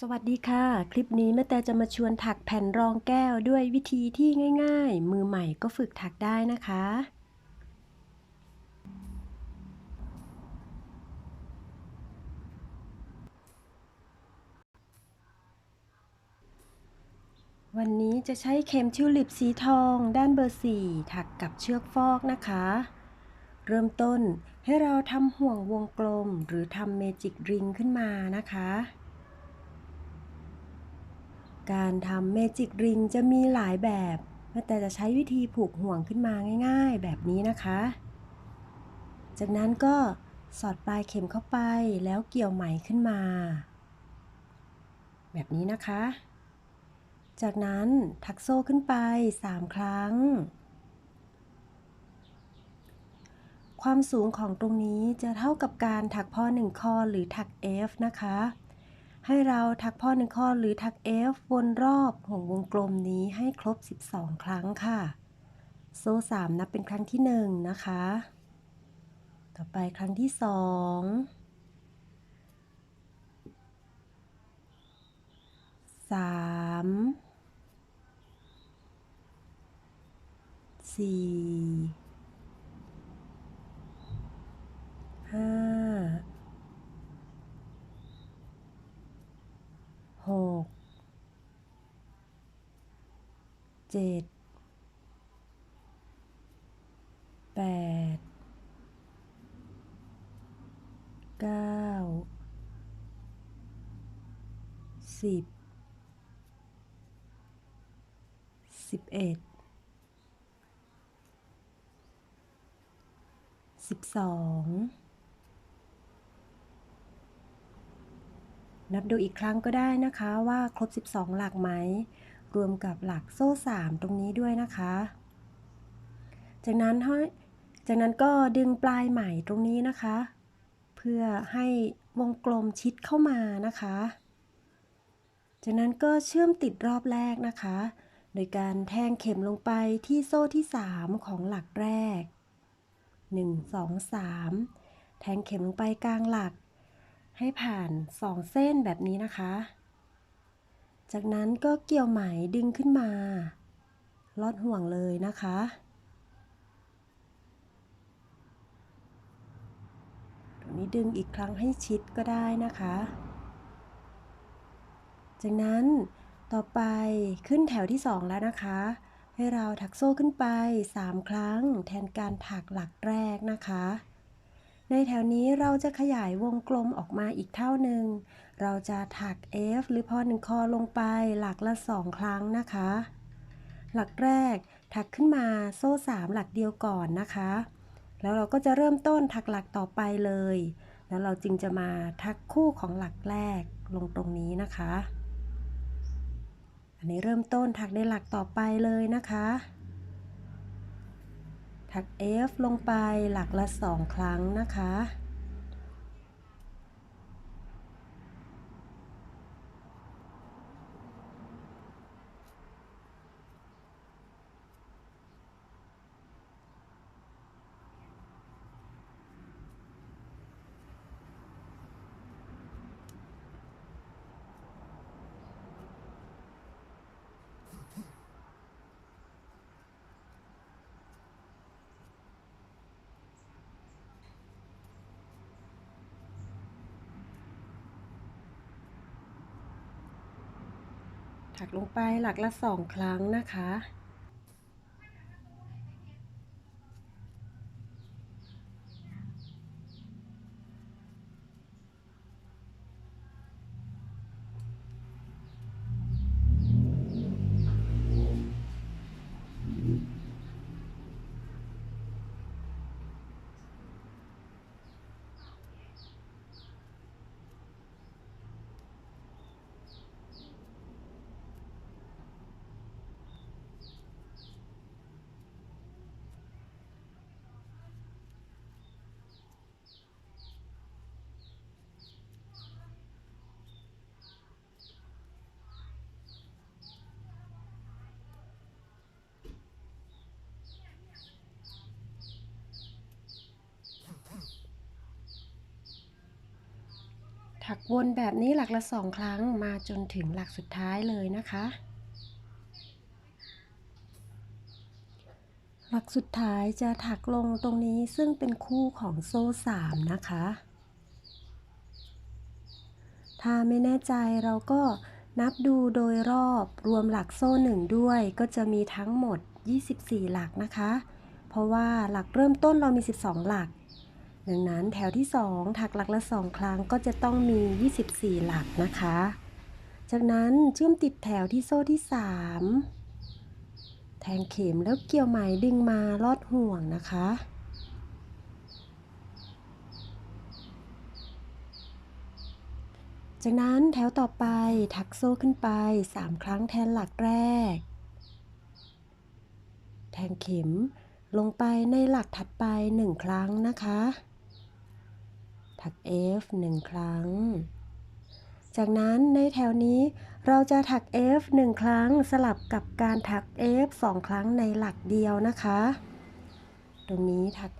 สวัสดีค่ะ คลิปนี้แม่แต่จะมาชวนถักแผ่นรองแก้วด้วยวิธีที่ง่าย ๆ มือใหม่ก็ฝึกถักได้นะคะ วันนี้จะใช้เข็มทิวลิปสีทองด้านเบอร์ 4 ถักกับเชือกฟอกนะคะ เริ่มต้นให้เราทำห่วงวงกลมหรือทำเมจิกริงขึ้นมานะคะ การทำเมจิกริงจะมีหลายแบบ แต่จะใช้วิธีผูกห่วงขึ้นมาง่าย ๆ แบบนี้นะคะ จากนั้นก็สอดปลายเข็มเข้าไปแล้วเกี่ยวไหมขึ้นมา แบบนี้นะคะ จากนั้นถักโซ่ขึ้นไป 3 ครั้ง ความสูงของตรงนี้จะเท่ากับการถักพ่อ1ข้อหรือถัก F นะคะ ให้เราถักพ่อหนึ่งข้อหรือถัก F วนรอบห่วงวงกลมนี้ให้ครบ 12 ครั้งค่ะ โซ่ 3 นับเป็นครั้งที่ 1 นะคะ ต่อไปครั้งที่ 2 3 4 5 หก เจ็ดแปดเก้าสิบสิบเอ็ดสิบสองนับดูอีกครั้งก็ได้นะคะว่าครบ 12 หลักไหม รวมกับหลักโซ่ 3 ตรงนี้ด้วยนะคะ จากนั้นให้จากนั้นก็ดึงปลายไหมตรงนี้นะคะ เพื่อให้วงกลมชิดเข้ามานะคะ จากนั้นก็เชื่อมติดรอบแรกนะคะ โดยการแทงเข็มลงไปที่โซ่ที่ 3 ของหลักแรก 1 2 3 แทงเข็มลงไปกลางหลัก ให้ผ่านสองเส้นแบบนี้นะคะ จากนั้นก็เกี่ยวไหมดึงขึ้นมาลอดห่วงเลยนะคะ ตรงนี้ดึงอีกครั้งให้ชิดก็ได้นะคะ จากนั้นต่อไปขึ้นแถวที่ 2 แล้วนะคะ ให้เราถักโซ่ขึ้นไป 3 ครั้งแทนการถักหลักแรกนะคะ ในแถวนี้เราจะขยายวงกลมออกมาอีกเท่าหนึ่ง เราจะถัก F หรือพอหนึ่งคอลงไปหลักละสองครั้งนะคะ หลักแรกถักขึ้นมาโซ่3หลักเดียวก่อนนะคะ แล้วเราก็จะเริ่มต้นถักหลักต่อไปเลย แล้วเราจึงจะมาทักคู่ของหลักแรกลงตรงนี้นะคะ อันนี้เริ่มต้นถักในหลักต่อไปเลยนะคะ ถัก F ลงไปหลักละสองครั้งนะคะ ถักลงไปหลักละสองครั้งนะคะ วนแบบนี้หลักละสองครั้งมาจนถึงหลักสุดท้ายเลยนะคะ หลักสุดท้ายจะถักลงตรงนี้ซึ่งเป็นคู่ของโซ่สามนะคะ ถ้าไม่แน่ใจเราก็นับดูโดยรอบรวมหลักโซ่หนึ่งด้วยก็จะมีทั้งหมด 24 หลักนะคะ เพราะว่าหลักเริ่มต้นเรามี 12 หลัก ดังนั้นแถวที่ 2 ถักหลักละ 2 ครั้งก็จะต้องมี 24 หลักนะคะ จากนั้นเชื่อมติดแถวที่โซ่ที่ 3 แทงเข็มแล้วเกี่ยวไหมดึงมาลอดห่วงนะคะ จากนั้นแถวต่อไปถักโซ่ขึ้นไป 3 ครั้งแทนหลักแรก แทงเข็มลงไปในหลักถัดไป 1 ครั้งนะคะ ถัก F 1 ครั้ง จากนั้นในแถวนี้เราจะถัก F 1 ครั้งสลับกับการถัก F 2 ครั้งในหลักเดียวนะคะ ตรงนี้ถัก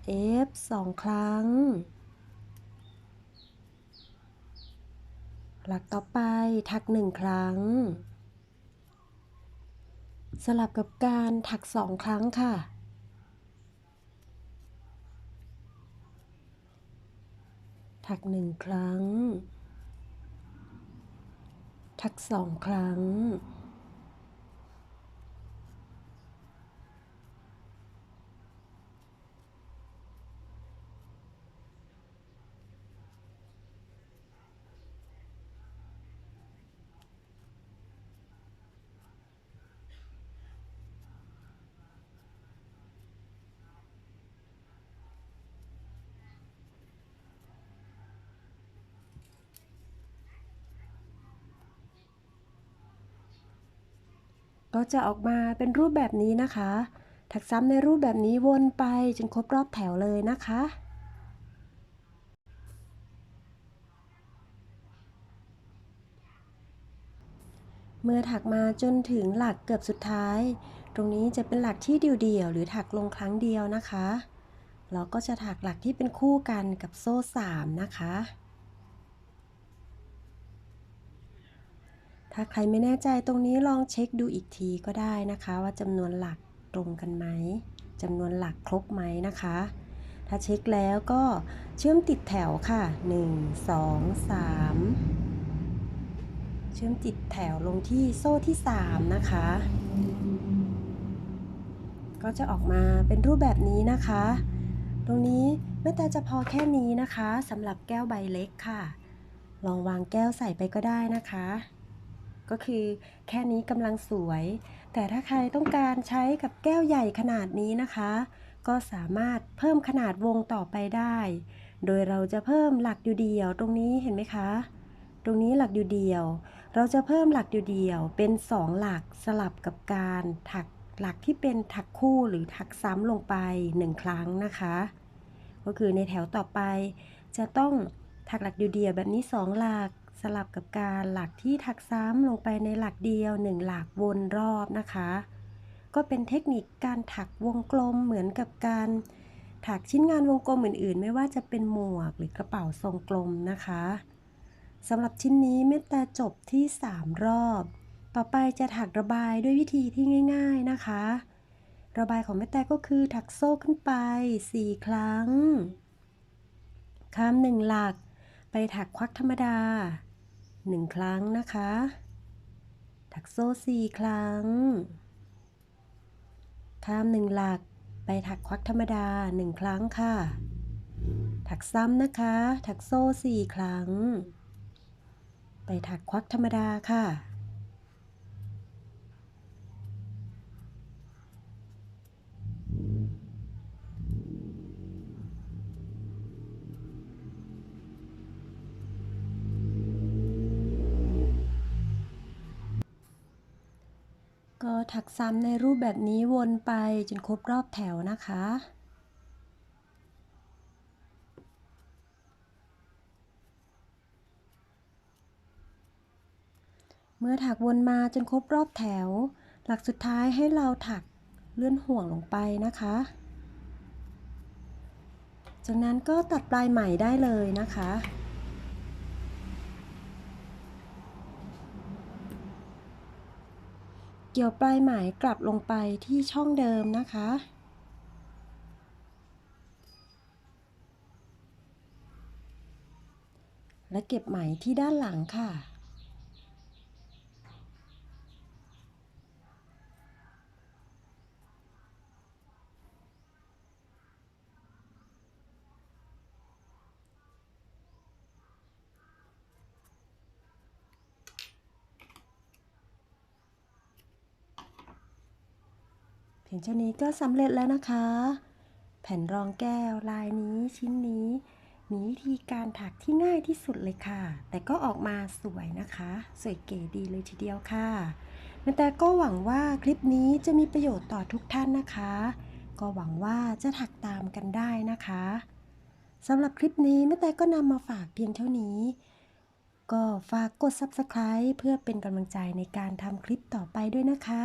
F 2 ครั้ง หลักต่อไปถัก 1 ครั้ง สลับกับการถัก 2 ครั้งค่ะ ถักหนึ่งครั้ง ถักสองครั้ง ก็จะออกมาเป็นรูปแบบนี้นะคะ ถักซ้ำในรูปแบบนี้วนไปจนครบรอบแถวเลยนะคะเมื่อถักมาจนถึงหลักเกือบสุดท้าย ตรงนี้จะเป็นหลักที่เดี่ยวๆหรือถักลงครั้งเดียวนะคะ เราก็จะถักหลักที่เป็นคู่กันกับโซ่สามนะคะ ถ้าใครไม่แน่ใจตรงนี้ลองเช็คดูอีกทีก็ได้นะคะ ว่าจำนวนหลักตรงกันไหมจำนวนหลักครบไหมนะคะ ถ้าเช็คแล้วก็เชื่อมติดแถวค่ะ 1 2 3 เชื่อมติดแถวลงที่โซ่ที่ 3 นะคะ ก็จะออกมาเป็นรูปแบบนี้นะคะ ตรงนี้แม่แต่จะพอแค่นี้นะคะสำหรับแก้วใบเล็กค่ะ ลองวางแก้วใส่ไปก็ได้นะคะ ก็คือแค่นี้กำลังสวย แต่ถ้าใครต้องการใช้กับแก้วใหญ่ขนาดนี้นะคะ ก็สามารถเพิ่มขนาดวงต่อไปได้ โดยเราจะเพิ่มหลักอยู่เดียวตรงนี้เห็นไหมคะ ตรงนี้หลักอยู่เดียว เราจะเพิ่มหลักอยู่เดียว เป็น 2 หลักสลับกับการถักหลักที่เป็นถักคู่หรือถักซ้ำลงไป 1 ครั้งนะคะ ก็คือในแถวต่อไปจะต้องถักหลักอยู่เดียวแบบนี้ 2 หลัก สลับกับการหลักที่ถักซ้ำลงไปในหลักเดียว 1 หลักวนรอบนะคะ ก็เป็นเทคนิคการถักวงกลมเหมือนกับการถักชิ้นงานวงกลมอื่นๆ ไม่ว่าจะเป็นหมวกหรือกระเป๋าทรงกลมนะคะสำหรับชิ้นนี้เม็ดแต่จบที่ 3 รอบ ต่อไปจะถักระบายด้วยวิธีที่ง่าย ๆนะคะ ระบายของแม่แต่ก็คือถักโซ่ขึ้นไป 4 ครั้ง ข้าม1หลัก ไปถักควักธรรมดา หนึ่งครั้งนะคะ ถักโซ่สี่ครั้ง ข้ามหนึ่งหลักไปถักควักธรรมดาหนึ่งครั้งค่ะ ถักซ้ำนะคะ ถักโซ่สี่ครั้ง ไปถักควักธรรมดาค่ะ ก็ถักซ้ำในรูปแบบนี้วนไปจนครบรอบแถวนะคะ เมื่อถักวนมาจนครบรอบแถว หลักสุดท้ายให้เราถักเลื่อนห่วงลงไปนะคะ จากนั้นก็ตัดปลายไหมได้เลยนะคะ เกี่ยวปลายไหมกลับลงไปที่ช่องเดิมนะคะ และเก็บไหมที่ด้านหลังค่ะ เพียงเท่านี้ก็สำเร็จแล้วนะคะ แผ่นรองแก้วลายนี้ชิ้นนี้ มีวิธีการถักที่ง่ายที่สุดเลยค่ะ แต่ก็ออกมาสวยนะคะ สวยเก๋ดีเลยทีเดียวค่ะแม่แต่ก็หวังว่าคลิปนี้จะมีประโยชน์ต่อทุกท่านนะคะ ก็หวังว่าจะถักตามกันได้นะคะสำหรับคลิปนี้แม่แต่ก็นำมาฝากเพียงเท่านี้ ก็ฝากกด subscribe เพื่อเป็นกำลังใจในการทำคลิปต่อไปด้วยนะคะ